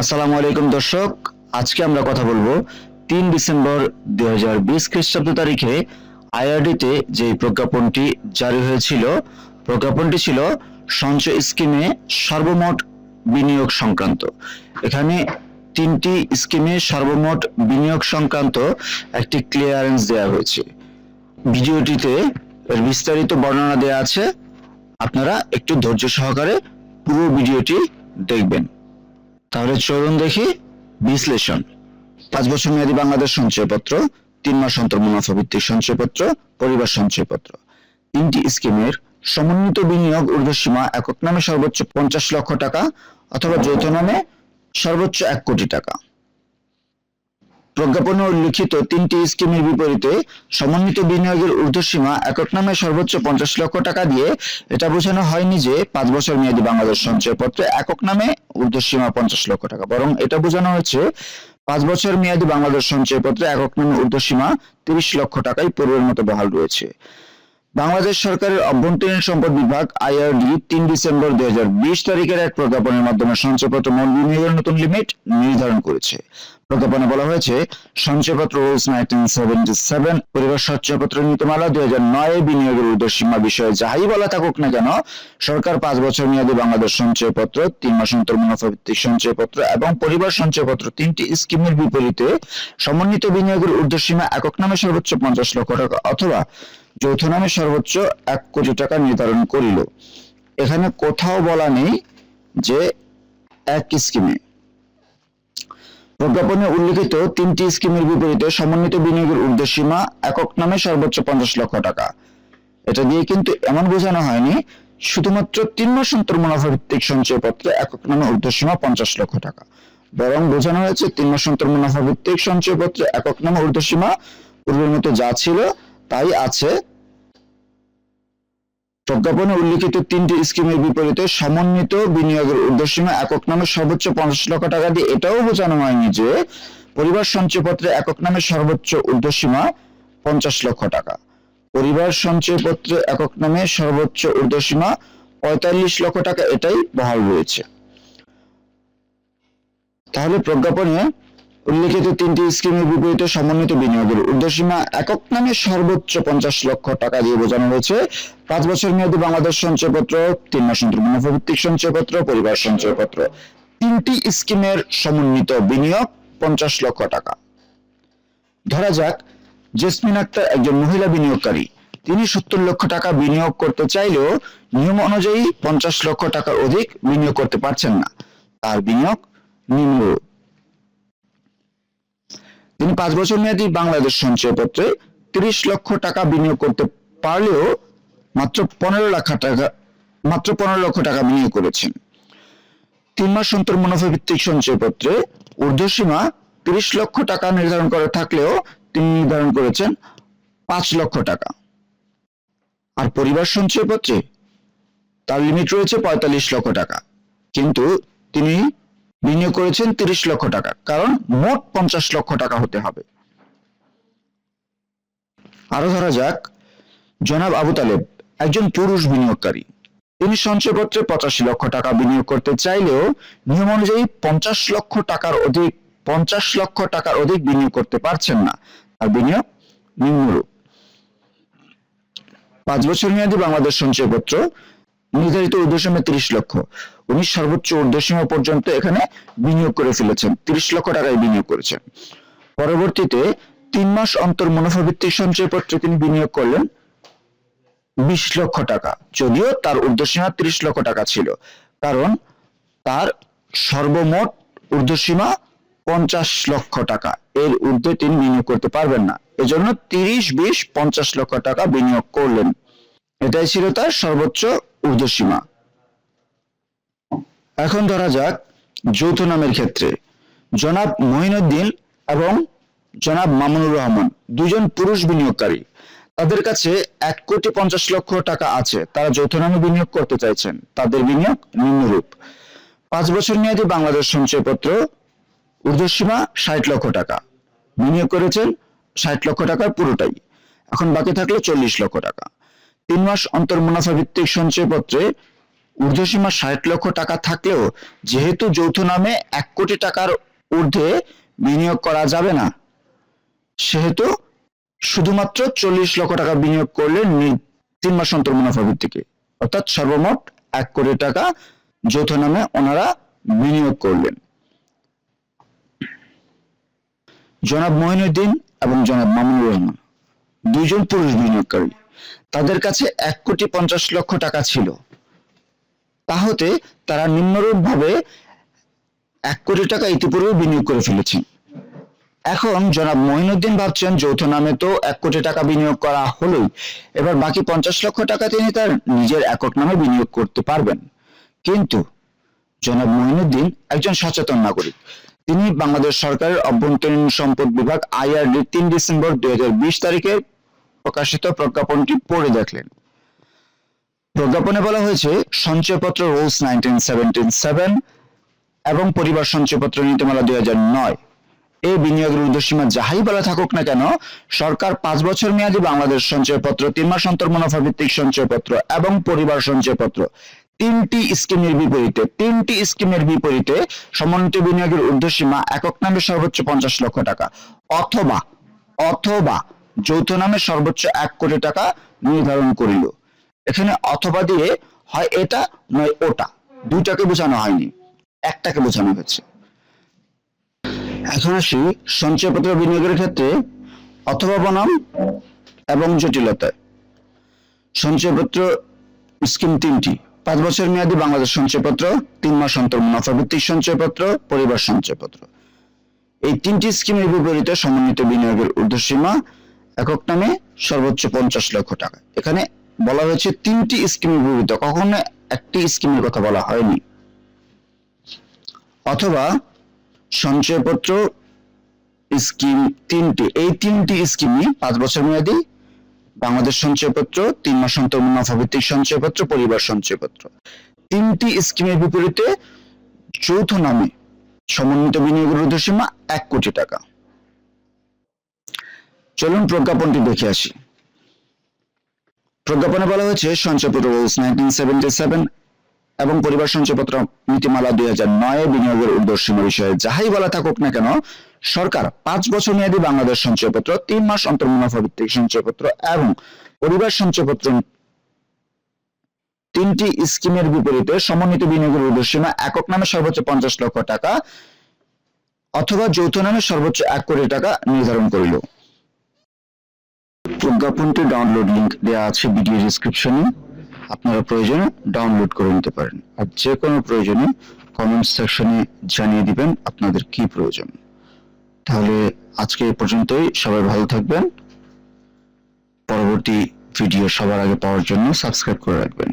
আসসালামু আলাইকুম দর্শক, আজকে আমরা কথা বলব তিন ডিসেম্বর দুই হাজার বিশ খ্রিস্টাব্দ তারিখে আইআরডিতে যে প্রজ্ঞাপনটি জারি হয়েছিল, প্রজ্ঞাপনটি ছিল সঞ্চয় স্কিমে সর্বমোট বিনিয়োগ সংক্রান্ত। এখানে তিনটি স্কিমে সর্বমোট বিনিয়োগ সংক্রান্ত একটি ক্লিয়ারেন্স দেওয়া হয়েছে। ভিডিওটিতে এর বিস্তারিত বর্ণনা দেওয়া আছে, আপনারা একটু ধৈর্য সহকারে পুরো ভিডিওটি দেখবেন। তাহলে চলুন দেখি বিশ্লেষণ। পাঁচ বছর মেয়াদী বাংলাদেশ সঞ্চয়পত্র, তিন মাস অন্তর মুনাফা ভিত্তিক সঞ্চয়পত্র, পরিবার সঞ্চয়পত্র। তিনটি স্কিমের সমন্বিত বিনিয়োগ ঊর্ধ্বসীমা একক নামে সর্বোচ্চ পঞ্চাশ লক্ষ টাকা অথবা যৌথ নামে সর্বোচ্চ এক কোটি টাকা। প্রজ্ঞাপনে উল্লিখিত তিনটি স্কিমের বিপরীতে সমন্বিত বিনিয়োগের ঊর্ধ্বসীমা একক নামে সর্বোচ্চ পঞ্চাশ লক্ষ টাকা দিয়ে এটা বোঝানো হয়নি যে পাঁচ বছর মেয়াদী বাংলাদেশ সঞ্চয়পত্রে একক নামে ঊর্ধ্বসীমা পঞ্চাশ লক্ষ টাকা, বরং এটা বোঝানো হয়েছে পাঁচ বছর মেয়াদী বাংলাদেশ সঞ্চয়পত্রে একক নামে ঊর্ধ্বসীমা তিরিশ লক্ষ টাকাই পূর্বের মতো বহাল রয়েছে। বাংলাদেশ সরকারের অভ্যন্তরীণ সম্পদ বিভাগ আইআরডি তিন ডিসেম্বর দুই হাজার বিশ তারিখের এক প্রজ্ঞাপনের মাধ্যমে সঞ্চয়পত্র মূল বিনিয়োগের নতুন লিমিট নির্ধারণ করেছে। প্রজ্ঞাপনে বলা হয়েছে, সঞ্চয়পত্র রুলস নাইনটিন সেভেন্টি সেভেন, পরিবার সঞ্চয়পত্র নীতিমালা দুই হাজার নয় বিনিয়োগের ঊর্ধ্বসীমা বিষয়ে যাই বলা থাকুক না কেন, সরকার পাঁচ বছর মেয়াদী বাংলাদেশ সঞ্চয়পত্র, তিন মাস অন্তর মুনাফা ভিত্তিক সঞ্চয়পত্র এবং পরিবার সঞ্চয়পত্র তিনটি স্কিমের বিপরীতে সমন্বিত বিনিয়োগের ঊর্ধ্বসীমা একক নামে সর্বোচ্চ পঞ্চাশ লক্ষ টাকা অথবা যৌথ নামে সর্বোচ্চ এক কোটি টাকা নির্ধারণ করিল। এখানে কোথাও বলা নেই যে এক স্কিমে। প্রজ্ঞাপনে উল্লিখিত তিনটি স্কিমের বিপরীতে সমন্বিত বিনিয়োগের ঊর্ধ্বসীমা একক নামে সর্বোচ্চ পঞ্চাশ লক্ষ টাকা। এটা দিয়ে কিন্তু এমন বোঝানো হয়নি, শুধুমাত্র তিন মাস অন্তর মুনাফা ভিত্তিক সঞ্চয়পত্রে একক নামে ঊর্ধ্বসীমা পঞ্চাশ লক্ষ টাকা। বরং বোঝানো হয়েছে, তিন মাস অন্তর মুনাফা ভিত্তিক সঞ্চয়পত্রে একক নামে ঊর্ধ্বসীমা পূর্বের মতো যা ছিল, তাই আছে প্রজ্ঞাপনে উল্লিখিত তিনটি স্কিমের বিপরীতে সমন্বিত বিনিয়োগের ঊর্ধ্বসীমা একক নামে সর্বোচ্চ পঞ্চাশ লক্ষ টাকা দিয়ে এটাও বোঝানো হয়নি যে পরিবার সঞ্চয়পত্রে একক নামে সর্বোচ্চ ঊর্ধ্বসীমা পঞ্চাশ লক্ষ টাকা। পরিবার সঞ্চয়পত্রে একক নামে সর্বোচ্চ ঊর্ধ্বসীমা পঁয়তাল্লিশ লক্ষ টাকা এটাই বহাল রয়েছে। তাহলে প্রজ্ঞাপনে উল্লিখিত তিনটি স্কিমের বিপরীতে সমন্বিত বিনিয়োগের ঊর্ধ্বসীমা একক নামে সর্বোচ্চ পঞ্চাশ লক্ষ টাকা দিয়ে বোঝানো হয়েছে। পাঁচ বছর মেয়াদী বাংলাদেশ সঞ্চয়পত্র, তিন মাস অন্তর মুনাফা সঞ্চয়পত্র, পরিবার সঞ্চয়পত্র। তিনটি স্কিমের সমন্বিত বিনিয়োগ পঞ্চাশ লক্ষ টাকা। ধরা যাক, জেসমিন আক্তার একজন মহিলা বিনিয়োগকারী। তিনি সত্তর লক্ষ টাকা বিনিয়োগ করতে চাইলেও নিয়ম অনুযায়ী পঞ্চাশ লক্ষ টাকার অধিক বিনিয়োগ করতে পারছেন না। তার বিনিয়োগ নিম্নরূপ। তিনি পাঁচ বছর মেয়াদী বাংলাদেশ সঞ্চয়পত্রে তিরিশ লক্ষ টাকা বিনিয়োগ করতে পারলেও মাত্র পনেরো লাখ টাকা, মাত্র পনেরো লক্ষ টাকা বিনিয়োগ করেছেন। তিন মাস অন্তর মুনাফা ভিত্তিক সঞ্চয়পত্রে ঊর্ধ্বসীমা তিরিশ লক্ষ টাকা নির্ধারণ করা থাকলেও তিনি নির্ধারণ করেছেন পাঁচ লক্ষ টাকা। আর পরিবার সঞ্চয়পত্রে তার লিমিট রয়েছে পঁয়তাল্লিশ লক্ষ টাকা। কিন্তু তিনি বিনিয়োগ করেছেন তিরিশ লক্ষ টাকা, কারণ মোট পঞ্চাশ লক্ষ টাকা হতে হবে। আরও ধরা যাক, জনাব আবু তালেব একজন পুরুষ বিনিয়োগকারী। তিনি সঞ্চয়পত্রে পঁচাশি লক্ষ টাকা বিনিয়োগ করতে চাইলেও নিয়ম অনুযায়ী পঞ্চাশ লক্ষ টাকার অধিক, পঞ্চাশ লক্ষ টাকার অধিক বিনিয়োগ করতে পারছেন না। আর বিনিয়োগ নিম্নরূপ। পাঁচ বছর মেয়াদী বাংলাদেশ সঞ্চয়পত্র নির্ধারিত ঊর্ধ্বসীমা তিরিশ লক্ষ। উনি সর্বোচ্চ ঊর্ধ্বসীমা পর্যন্ত এখানে বিনিয়োগ করে ফেলেছেন। তিরিশ লক্ষ টাকায় বিনিয়োগ করেছেন। পরবর্তীতে তিন মাস অন্তর মুনাফা ভিত্তিক সঞ্চয়পত্রে তিনি বিনিয়োগ করলেন বিশ লক্ষ টাকা। যদিও তার ঊর্ধ্বসীমা তিরিশ লক্ষ টাকা ছিল। কারণ তার সর্বমোট ঊর্ধ্বসীমা পঞ্চাশ লক্ষ টাকা। এর ঊর্ধ্বে তিনি বিনিয়োগ করতে পারবেন না। এজন্য তিরিশ বিশ পঞ্চাশ লক্ষ টাকা বিনিয়োগ করলেন। এটাই ছিল তার সর্বোচ্চ ঊর্ধ্বসীমা। এখন ধরা যাক যৌথ নামের ক্ষেত্রে। জনাব মহিনুদ্দিন এবং জনাব মামুনুর রহমান, দুজন পুরুষ বিনিয়োগকারী। তাদের কাছে এক কোটি পঞ্চাশ লক্ষ টাকা আছে। তারা যৌথ নামে বিনিয়োগ করতে চাইছেন। তাদের বিনিয়োগ নিম্নরূপ। পাঁচ বছর মেয়াদী বাংলাদেশ সঞ্চয়পত্র ঊর্ধ্বসীমা ষাট লক্ষ টাকা। বিনিয়োগ করেছেন ষাট লক্ষ টাকার পুরোটাই। এখন বাকি থাকল চল্লিশ লক্ষ টাকা। তিন মাস অন্তর মুনাফা ভিত্তিক সঞ্চয়পত্রে ঊর্ধ্বসীমা ষাট লক্ষ টাকা থাকলেও যেহেতু যৌথ নামে এক কোটি টাকার ঊর্ধ্বে বিনিয়োগ করা যাবে না, সেহেতু শুধুমাত্র চল্লিশ লক্ষ টাকা বিনিয়োগ করলে তিন মাস অন্তর মুনাফা ভিত্তিকে, অর্থাৎ সর্বমোট এক কোটি টাকা যৌথ নামে ওনারা বিনিয়োগ করলেন। জনাব মহিনুদ্দিন এবং জনাব মামুনুর রহমান, দুইজন পুরুষ বিনিয়োগকারী। তাদের কাছে এক কোটি পঞ্চাশ লক্ষ টাকা ছিল। তাহতে তারা নিম্নরূপ ভাবে এক কোটি টাকা ইতিপূর্বে বিনিয়োগ করে ফেলেছেন এখন জনাব মহিনুদ্দিন ভাবছেন যৌথ নামে তো এক কোটি টাকা বিনিয়োগ করা হলোই। এবার বাকি পঞ্চাশ লক্ষ টাকা তিনি তার নিজের একক নামে বিনিয়োগ করতে পারবেন। কিন্তু জনাব মহিনুদ্দিন একজন সচেতন নাগরিক। তিনি বাংলাদেশ সরকারের অভ্যন্তরীণ সম্পদ বিভাগ আইআরডি তিন ডিসেম্বর দুই হাজার বিশ তারিখে প্রকাশিত প্রজ্ঞাপনটি পড়ে দেখলেন। প্রজ্ঞাপনে বলা হয়েছে, সঞ্চয়পত্র রুলস নাইনটিন সেভেন্টিন সেভেন এবং পরিবার সঞ্চয়পত্র নীতিমালা দুই হাজার নয়। এই বিনিয়োগের উর্ধ্বসীমা যাহাই বলা থাকুক না কেন, সরকার পাঁচ বছর মেয়াদী বাংলাদেশ সঞ্চয়পত্র, তিন মাস অন্তর মুনাফা ভিত্তিক সঞ্চয়পত্র এবং পরিবার সঞ্চয়পত্র তিনটি স্কিমের বিপরীতে, তিনটি স্কিমের বিপরীতে সমন্বিত বিনিয়োগের ঊর্ধ্বসীমা একক নামে সর্বোচ্চ পঞ্চাশ লক্ষ টাকা। অথবা অথবা যৌথ নামে সর্বোচ্চ এক কোটি টাকা নির্ধারণ করিল। এখানে অথবা দিয়ে হয় এটা নয় ওটা। দুইটাকে বোঝানো হয়নি। একটাকে বোঝানো হয়েছে। এখন আসি সঞ্চয়পত্র বিনিয়োগের ক্ষেত্রে অথবা বনাম এবং জটিলতায়। সঞ্চয়পত্র স্কিম তিনটি। পাঁচ বছর মেয়াদী বাংলাদেশ সঞ্চয়পত্র, তিন মাস অন্তর মুনাফা ভিত্তিক সঞ্চয়পত্র, পরিবার সঞ্চয়পত্র। এই তিনটি স্কিমের বিপরীতে সমন্বিত বিনিয়োগের ঊর্ধ্বসীমা একক নামে সর্বোচ্চ পঞ্চাশ লক্ষ টাকা। এখানে বলা হয়েছে তিনটি স্কিমের বিপরীতে, কখনো একটি স্কিমের কথা বলা হয়নি। অথবা সঞ্চয়পত্র স্কিম তিনটি, এই তিনটি স্কিমই পাঁচ বছর মেয়াদী বাংলাদেশ সঞ্চয়পত্র, তিন মাস অন্তর মুনাফা ভিত্তিক সঞ্চয়পত্র, পরিবার সঞ্চয়পত্র। তিনটি স্কিমের বিপরীতে যৌথ নামে সমন্বিত বিনিয়োগের উর্ধ্বসীমা এক কোটি টাকা। চলুন প্রজ্ঞাপনটি দেখে আসি। প্রজ্ঞাপনে বলা হয়েছে সঞ্চয়পত্র রুলস নাইনটিন সেভেন্টি সেভেন এবং পরিবার সঞ্চয়পত্র নীতিমালা দুই হাজার নয় বিনিয়োগের উর্ধ্বসীমা বিষয়ে যাহাই বলা থাকুক না কেন, সরকার পাঁচ বছর মেয়াদী বাংলাদেশ সঞ্চয়পত্র তিন মাস অন্তর মুনাফা ভিত্তিক সঞ্চয়পত্র এবং পরিবার সঞ্চয়পত্র তিনটি স্কিমের বিপরীতে সমন্বিত বিনিয়োগের উর্ধ্বসীমা একক নামে সর্বোচ্চ পঞ্চাশ লক্ষ টাকা অথবা যৌথ নামে সর্বোচ্চ এক কোটি টাকা নির্ধারণ করিল। প্রজ্ঞাপনটি ডাউনলোড লিংক দেওয়া আছে ভিডিও ডিসক্রিপশনে আপনারা প্রয়োজনে ডাউনলোড করে নিতে পারেন। আর যে কোনো প্রয়োজনে কমেন্ট সেকশনে জানিয়ে দিবেন আপনাদের কি প্রয়োজন। তাহলে আজকে এ পর্যন্তই। সবাই ভালো থাকবেন। পরবর্তী ভিডিও সবার আগে পাওয়ার জন্য সাবস্ক্রাইব করে রাখবেন।